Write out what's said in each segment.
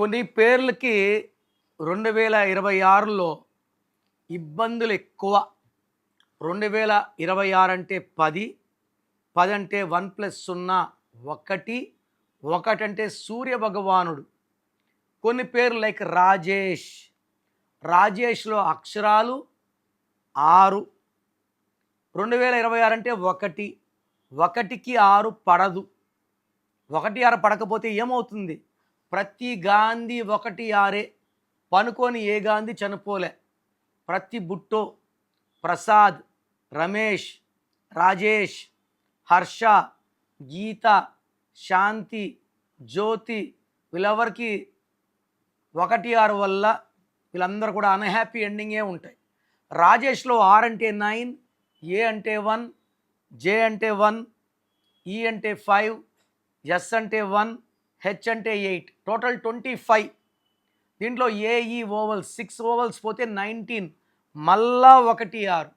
కొన్ని పేర్లకి రెండు వేల ఇరవై ఆరులో ఇబ్బందులు ఎక్కువ. రెండు వేల ఇరవై ఆరు అంటే పది పది అంటే వన్ ప్లస్ సున్నా ఒకటి ఒకటి అంటే సూర్య భగవానుడు. కొన్ని పేర్లు లైక్ రాజేష్. రాజేష్లో అక్షరాలు ఆరు. రెండు వేల ఇరవై ఆరు అంటే ఒకటి ఒకటికి ఆరు పడదు. ఒకటి ఆరు పడకపోతే ఏమవుతుంది? ప్రతి గాంధీ ఒకటి ఆరే. పనుకొని ఏ గాంధీ చనిపోలే. ప్రతి బుట్టో ప్రసాద్ రమేష్ రాజేష్ హర్ష గీత శాంతి జ్యోతి వీళ్ళెవరికి ఒకటి ఆరు వల్ల వీళ్ళందరూ కూడా అన్హ్యాపీ ఎండింగే ఉంటాయి. రాజేష్లో ఆర్ అంటే నైన్ ఏ అంటే వన్ జే అంటే వన్ ఈ అంటే ఫైవ్ ఎస్ అంటే వన్ హెచ్ అంటే ఎయిట్ టోటల్ ట్వంటీ ఫైవ్ దీంట్లో ఏఈ ఓవల్స్ సిక్స్ ఓవల్స్ పోతే నైన్టీన్ మళ్ళా ఒకటి ఆరు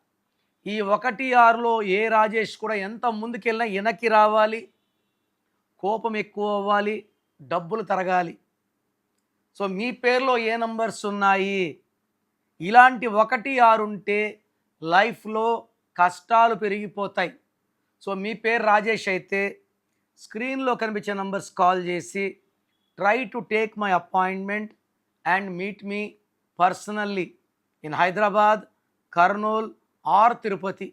ఈ ఒకటి ఆరులో ఏ రాజేష్ కూడా ఎంత ముందుకెళ్ళినా వెనక్కి రావాలి. కోపం ఎక్కువ అవ్వాలి. డబ్బులు తరగాలి. సో మీ పేరులో ఏ నంబర్స్ ఉన్నాయి? ఇలాంటి ఒకటి ఆరు ఉంటే లైఫ్లో కష్టాలు పెరిగిపోతాయి. సో మీ పేరు రాజేష్ అయితే స్క్రీన్లో కనిపించే నంబర్స్ కాల్ చేసి try to take my appointment and meet me personally in Hyderabad Kurnool or Tirupati.